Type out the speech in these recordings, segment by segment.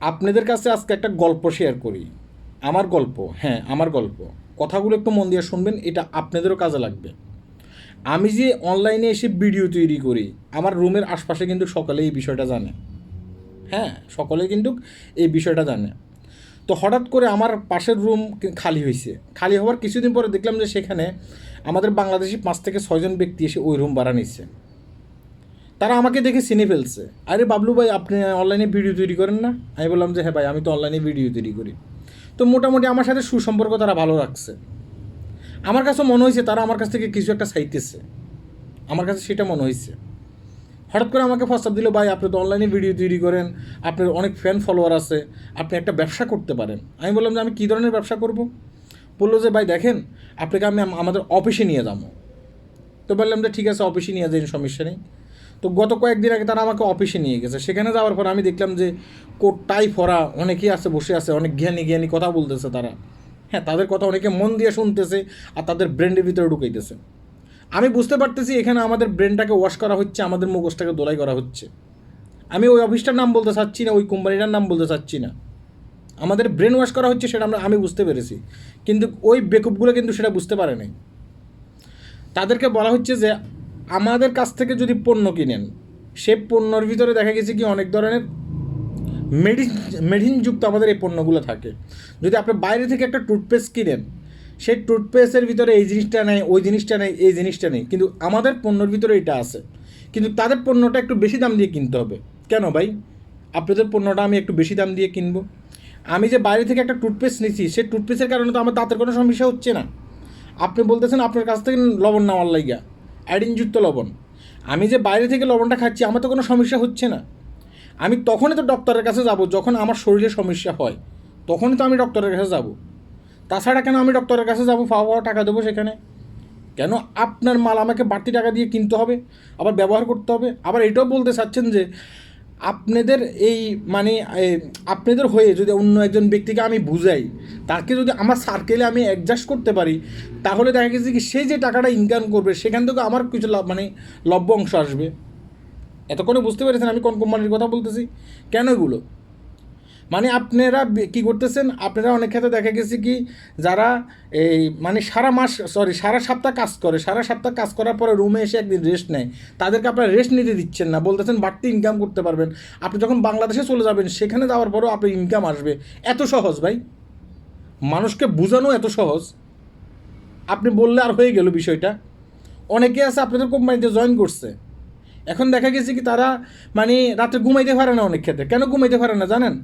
আপনাদের কাছে আজকে একটা গল্প শেয়ার করি। আমার গল্প হ্যাঁ আমার গল্প। কথাগুলো একটু মন দিয়ে শুনবেন, এটা আপনাদেরও কাজে লাগবে। আমি যে অনলাইনে এসে ভিডিও তৈরি করি, আমার রুমের আশপাশে কিন্তু সকলে এই বিষয়টা জানে। হ্যাঁ সকলে কিন্তু এই বিষয়টা জানে। তো হঠাৎ করে আমার পাশের রুম খালি হয়েছে খালি হওয়ার কিছুদিন পরে দেখলাম যে সেখানে আমাদের বাংলাদেশি পাঁচ থেকে ছয়জন ব্যক্তি এসে ওই রুম ভাড়া নিচ্ছে। তারা আমাকে দেখে চিনে ফেলছে। আরে বাবলু ভাই, আপনি অনলাইনে ভিডিও তৈরি করেন না? আমি বললাম যে হ্যাঁ ভাই, আমি তো অনলাইনে ভিডিও তৈরি করি। তো মোটামুটি আমার সাথে সুসম্পর্ক তারা ভালো রাখছে। আমার কাছে মনে হয়েছে, তারা আমার কাছ থেকে কিছু একটা চাইতেছে। আমার কাছে সেটা মনে হয়েছে। হঠাৎ করে আমাকে প্রস্তাব দিল, ভাই, আপনি তো অনলাইনে ভিডিও তৈরি করেন, আপনার অনেক ফ্যান ফলোয়ার আছে, আপনি একটা ব্যবসা করতে পারেন। আমি বললাম যে, আমি কী ধরনের ব্যবসা করব? বলল যে, ভাই, দেখেন, আপনাকে আমি আমাদের অফিসে নিয়ে যাব। তো বললাম যে, ঠিক আছে অফিসে নিয়ে যাই, সমস্যা নেই। তো গত কয়েকদিন আগে তারা আমাকে অফিসে নিয়ে গেছে। সেখানে যাওয়ার পর আমি দেখলাম যে কোট টাই ফরা, অনেকেই আছে, বসে আছে, অনেক জ্ঞানী জ্ঞানী কথা বলতেছে তারা। হ্যাঁ তাদের কথা অনেকে মন দিয়ে শুনতেছে আর তাদের ব্রেন্ডের ভিতরে ঢুকাইতেছে। আমি বুঝতে পারতেছি এখানে আমাদের ব্রেনটাকে ওয়াশ করা হচ্ছে, আমাদের মুখোশটাকে দোলাই করা হচ্ছে। আমি ওই অফিসটার নাম বলতে চাচ্ছি না, ওই কোম্পানিটার নাম বলতে চাচ্ছি না। আমাদের ব্রেন ওয়াশ করা হচ্ছে সেটা আমরা, আমি বুঝতে পেরেছি। কিন্তু ওই বেকুপগুলো কিন্তু সেটা বুঝতে পারে নাই। তাদেরকে বলা হচ্ছে যে আমাদের কাছ থেকে যদি পণ্য কিনেন, সে পণ্যর ভিতরে দেখা গেছে কি অনেক ধরনের মেডিসিন মেডিসিনযুক্ত আমাদের এই পণ্যগুলো থাকে। যদি আপনি বাইরে থেকে একটা টুথপেস্ট কিনেন সেই টুথপেস্টের ভিতরে এই জিনিসটা নেই, ওই জিনিসটা নেই, এই জিনিসটা নেই। কিন্তু আমাদের পণ্যর ভিতরে এটা আছে। কিন্তু তাদের পণ্যটা একটু বেশি দাম দিয়ে কিনতে হবে। কেন ভাই? আপনাদের পণ্যটা আমি একটু বেশি দাম দিয়ে কিনবো। আমি যে বাইরে থেকে একটা টুথপেস্ট নিচ্ছি সেই টুথপেস্টের কারণে তো আমার দাঁতের কোনো সমস্যা হচ্ছে না। আপনি বলতেছেন আপনার কাছ থেকে লবণ নেওয়ার লাইগা। আইডিনযুক্ত লবণ। আমি যে বাইরে থেকে লবণটা খাচ্ছি, আমার তো কোনো সমস্যা হচ্ছে না। আমি তখনই তো ডক্টরের কাছে যাব, যখন আমার শরীরে সমস্যা হয়। তখনই তো আমি ডক্টরের কাছে যাব। তাছাড়া কেন আমি ডক্টরের কাছে যাব? ফাওয়া ফাওয়া টাকা দেবো সেখানে। কেন আপনার মাল আমাকে বাড়তি টাকা দিয়ে কিনতে হবে? আবার ব্যবহার করতে হবে? আবার এটাও বলতে চাচ্ছেন যে আপনাদের এই মানে আপনাদের হয়ে যদি অন্য একজন ব্যক্তিকে আমি বুঝাই, তাকে যদি আমার সার্কেলে আমি অ্যাডজাস্ট করতে পারি, তাহলে দেখা গেছে কি সে যে টাকাটা ইনকাম করবে, সেখান থেকে আমার কিছু লাভ মানে লভ্য অংশ আসবে। এতক্ষণে বুঝতে পেরেছেন আমি কোন কোম্পানির কথা বলতেছি? কেন এগুলো? মানে আপনারা কি করতেছেন? আপনারা অনেক ক্ষেত্রে দেখা গেছে কি, যারা এই মানে সারা মাস সরি সারা সপ্তাহ কাজ করে, সারা সপ্তাহ কাজ করার পরে রুমে এসে একদিন রেস্ট নেয়। তাদেরকে আপনারা রেস্ট নিতে দিচ্ছেন না, বলতেছেন বাড়তি ইনকাম করতে পারবেন। আপনি যখন বাংলাদেশে চলে যাবেন, সেখানে যাওয়ার পরেও আপনার ইনকাম আসবে। এত সহজ ভাই। মানুষকে বোঝানো এত সহজ। আপনি বললে আর হয়ে গেল বিষয়টা। অনেকে আছে আপনাদের কোম্পানিতে জয়েন করছে। এখন দেখা গেছে কি তারা মানে রাতে ঘুমাইতে পারে না অনেক ক্ষেত্রে। কেন ঘুমাইতে পারে না জানেন?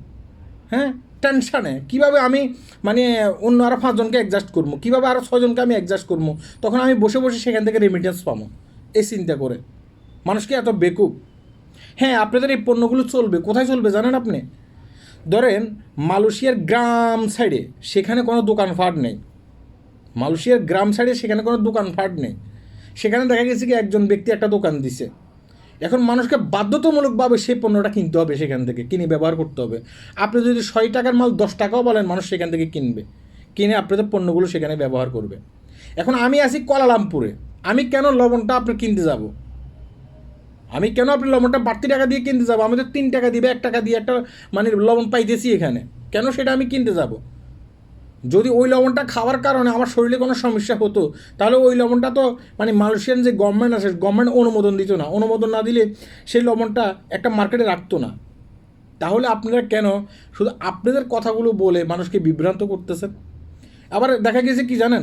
হ্যাঁ? টেনশানে কীভাবে আমি মানে অন্য আরও পাঁচজনকে অ্যাডজাস্ট করব? কীভাবে আরও ছজনকে আমি অ্যাডজাস্ট করব? তখন আমি বসে বসে সেখান থেকে রেমিটেন্স পাবো। এই চিন্তা করে। মানুষকে এত বেকুব? হ্যাঁ আপনাদের এই পণ্যগুলো চলবে। কোথায় চলবে জানেন আপনি? ধরেন, মালয়েশিয়ার গ্রাম সাইডে সেখানে কোনো দোকানপাট নেই। মালয়েশিয়ার গ্রাম সাইডে সেখানে কোনো দোকানপাট নেই। সেখানে দেখা গেছে কি একজন ব্যক্তি একটা দোকান দিছে। এখন মানুষকে বাধ্যতামূলকভাবে সেই পণ্যটা কিনতে হবে সেখান থেকে, কিনে ব্যবহার করতে হবে। আপনি যদি ছয় টাকার মাল, দশ টাকাও বলেন, মানুষ সেখান থেকে কিনবে। কিনে আপনাদের পণ্যগুলো সেখানে ব্যবহার করবে। এখন আমি আছি কলালামপুরে। আমি কেন লবণটা আপনার কিনতে যাব? আমি কেন আপনি লবণটা বাড়তি টাকা দিয়ে কিনতে যাব? আমি তো তিন টাকা দিবে, এক টাকা দিয়ে একটা মানে লবণ পাইতেছি এখানে। কেন সেটা আমি কিনতে যাব? যদি ওই লবণটা খাওয়ার কারণে আমার শরীরে কোনো সমস্যা হতো, তাহলে ওই লবণটা তো মানে মালয়েশিয়ান যে গভর্নমেন্ট আছে গভর্নমেন্ট অনুমোদন দিত না। অনুমোদন না দিলে সেই লবণটা একটা মার্কেটে রাখতো না। তাহলে আপনারা কেন? শুধু আপনাদের কথাগুলো বলে মানুষকে বিভ্রান্ত করতেছেন? আবার দেখা গেছে কি জানেন?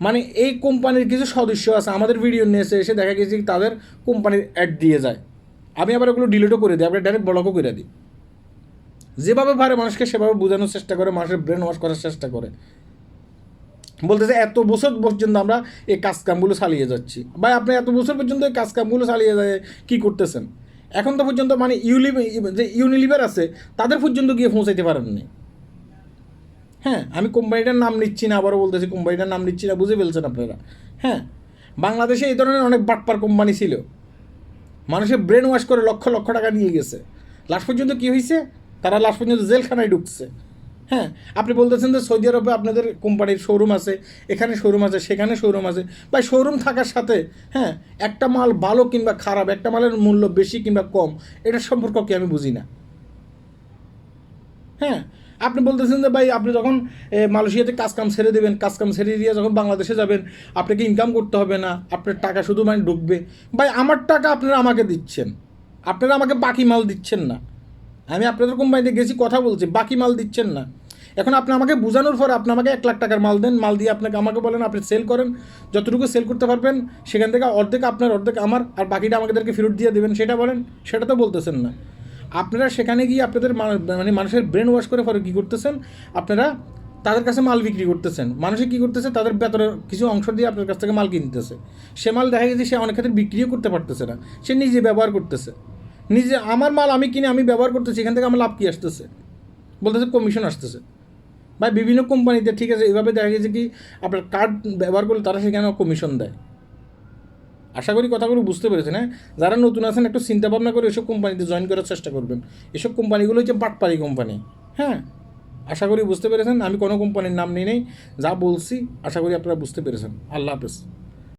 মানে এই কোম্পানির কিছু সদস্য আছে, আমাদের ভিডিও নিয়ে এসে দেখা গেছে তাদের কোম্পানির অ্যাড দিয়ে যায়। আমি আবার ওগুলো ডিলিটও করে দিই আবার ডাইরেক্ট ব্লকও করে দিই। যেভাবে পারে মানুষকে সেভাবে বোঝানোর চেষ্টা করে, মানুষের ব্রেন ওয়াশ করার চেষ্টা করে। বলতেছে, এত বছর পর্যন্ত আমরা এই কাজকামগুলো চালিয়ে যাচ্ছি। ভাই, আপনি এত বছর পর্যন্ত এই কাজকামগুলো চালিয়ে যায়, কী করতেছেন? এখন তো পর্যন্ত মানে ইউলি যে ইউনিলিভার আছে, তাদের পর্যন্ত গিয়ে পৌঁছাইতে পারেননি হ্যাঁ আমি কোম্পানিটার নাম নিচ্ছি না, আবারও বলতেছি, কোম্পানিটার নাম নিচ্ছি না, বুঝে ফেলছেন আপনারা। হ্যাঁ বাংলাদেশে এই ধরনের অনেক বাটপার কোম্পানি ছিল। মানুষের ব্রেন ওয়াশ করে লক্ষ লক্ষ টাকা নিয়ে গেছে। লাস্ট পর্যন্ত কী হয়েছে তারা লাস্ট পর্যন্ত জেলখানায় ঢুকছে। হ্যাঁ আপনি বলতেছেন যে সৌদি আরবে আপনাদের কোম্পানির শোরুম আছে, এখানে শোরুম আছে, সেখানে শোরুম আছে। বা শোরুম থাকার সাথে হ্যাঁ একটা মাল ভালো কিংবা খারাপ, একটা মালের মূল্য বেশি কিংবা কম এটার সম্পর্ক কি আমি বুঝি না। হ্যাঁ আপনি বলতেছেন যে ভাই, আপনি যখন মালয়েশিয়াতে কাজ কাম ছেড়ে দেবেন, কাজ কাম ছেড়ে দিয়ে যখন বাংলাদেশে যাবেন, আপনাকে ইনকাম করতে হবে না, আপনার টাকা শুধু মানে ঢুকবে। ভাই, আমার টাকা আপনারা আমাকে দিচ্ছেন, আপনারা আমাকে বাকি মাল দিচ্ছেন না। আমি আপনাদের কোম্পানিতে গেছি, কথা বলছি, বাকি মাল দিচ্ছেন না। এখন আপনি আমাকে বোঝানোর পর আপনি আমাকে এক লাখ টাকার মাল দেন, মাল দিয়ে আপনাকে আমাকে বলেন, আপনি সেল করেন, যতটুকু সেল করতে পারবেন, সেখান থেকে অর্ধেক আপনার, অর্ধেক আমার, আর বাকিটা আমাদেরকে ফেরত দিয়ে দেবেন, সেটা বলেন, সেটা তো বলতেছেন না। আপনারা সেখানে গিয়ে আপনাদের মানে মানুষের ব্রেন ওয়াশ করে পরে কী করতেছেন? আপনারা তাদের কাছে মাল বিক্রি করতেছেন। মানুষে কী করতেছে? তাদের বেতনের কিছু অংশ দিয়ে আপনার কাছ থেকে মাল কিনতেছে। সে মাল দেখা গেছে, সে অনেক ক্ষেত্রে বিক্রিও করতে পারতেছে না। সে নিজে ব্যবহার করতেছে। নিজে আমার মাল আমি কিনে আমি ব্যবহার করতেছি, এখান থেকে আমার লাভ কী আসতেছে? বলতেছে কমিশন আসতেছে। বা বিভিন্ন কোম্পানিতে ঠিক আছে, এভাবে দেখা গেছে কি আপনার কার্ড ব্যবহার করলে তারা সেখানে কমিশন দেয়। আশা করি কথাগুলো বুঝতে পেরেছেন হ্যাঁ? যারা নতুন আছেন, একটু চিন্তা ভাবনা করে এসব কোম্পানিতে জয়েন করার চেষ্টা করবেন। এসব কোম্পানিগুলো হচ্ছে বাটপারি কোম্পানি হ্যাঁ? আশা করি বুঝতে পেরেছেন, আমি কোনো কোম্পানির নাম নিই নেই, যা বলছি, আশা করি আপনারা বুঝতে পেরেছেন। আল্লাহ হাফেজ।